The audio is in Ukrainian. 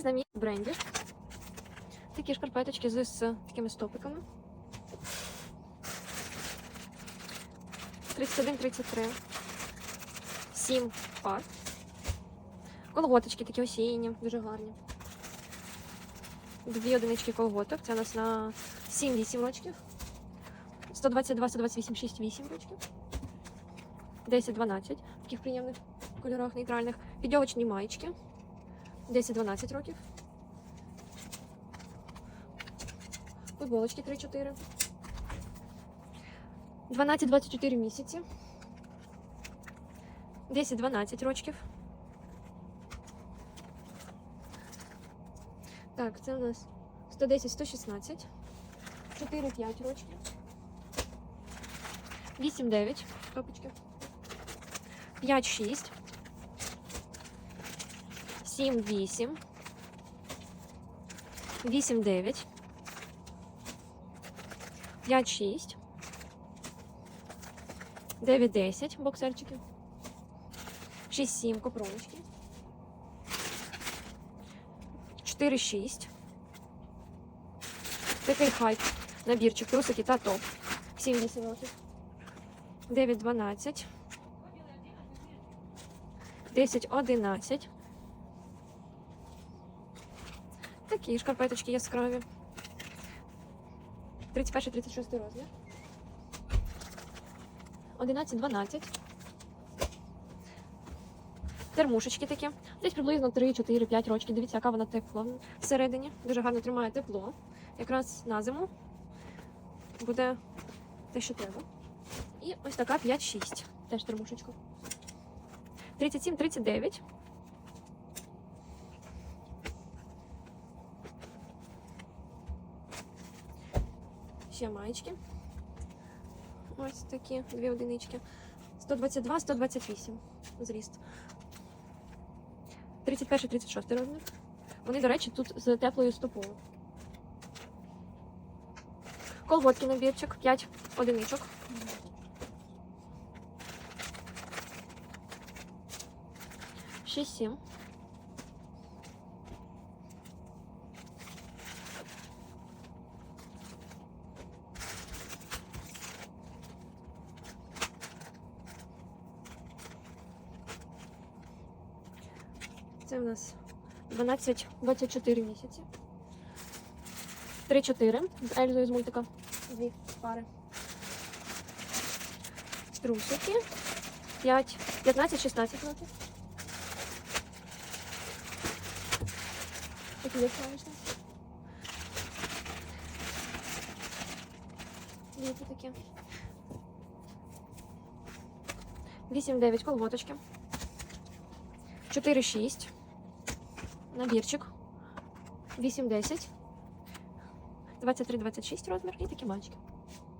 Знамі брендів. Такі шкарпеточки з, такими стопиками. 31-33. 7 пар. Колготочки такі осінні, дуже гарні. Дві одинички колготок. Це у нас на 7-8 рочків. 122, 128, 6, 8 рочків. 10, 12 таких приємних кольорах нейтральних. Підйовочні маєчки. 10-12 років. Футболочки 3-4. 12-24 місяці. 10-12 рочків. Так, це у нас 110-116. 4-5 рочків. 8-9 топочки. 5-6. 7-8. 8-9. 5-6. 9-10 боксерчики. 6-7 копроночки. 4-6. Такий хайп. Набірчик, трусики та топ. 7-8 років. 9-12. 10-11. Такі шкарпеточки яскраві. 31-36 розмір. 11-12. Термушечки такі. Десь приблизно 3-4-5 років. Дивіться, яка вона тепла всередині. Дуже гарно тримає тепло. Якраз на зиму буде те, що треба. І ось така 5-6. Теж термушечка. 37-39. Ще маєчки. Ось такі дві одинички. 122, 128 зріст. 31, 36 розмір. Вони, до речі, тут з теплою стопою. Колготки набірчик, 5 одиничок. Шість сім. Це у нас 12-24 місяці. 3-4 з Ельзою з мультика. Дві пари. Трусики. 5, 15-16 років. Такі є сонячні. Дивіться такі. 8-9 колготочки. 4-6. Набірчик. 8-10. 23-26 розмір і такі мальчики.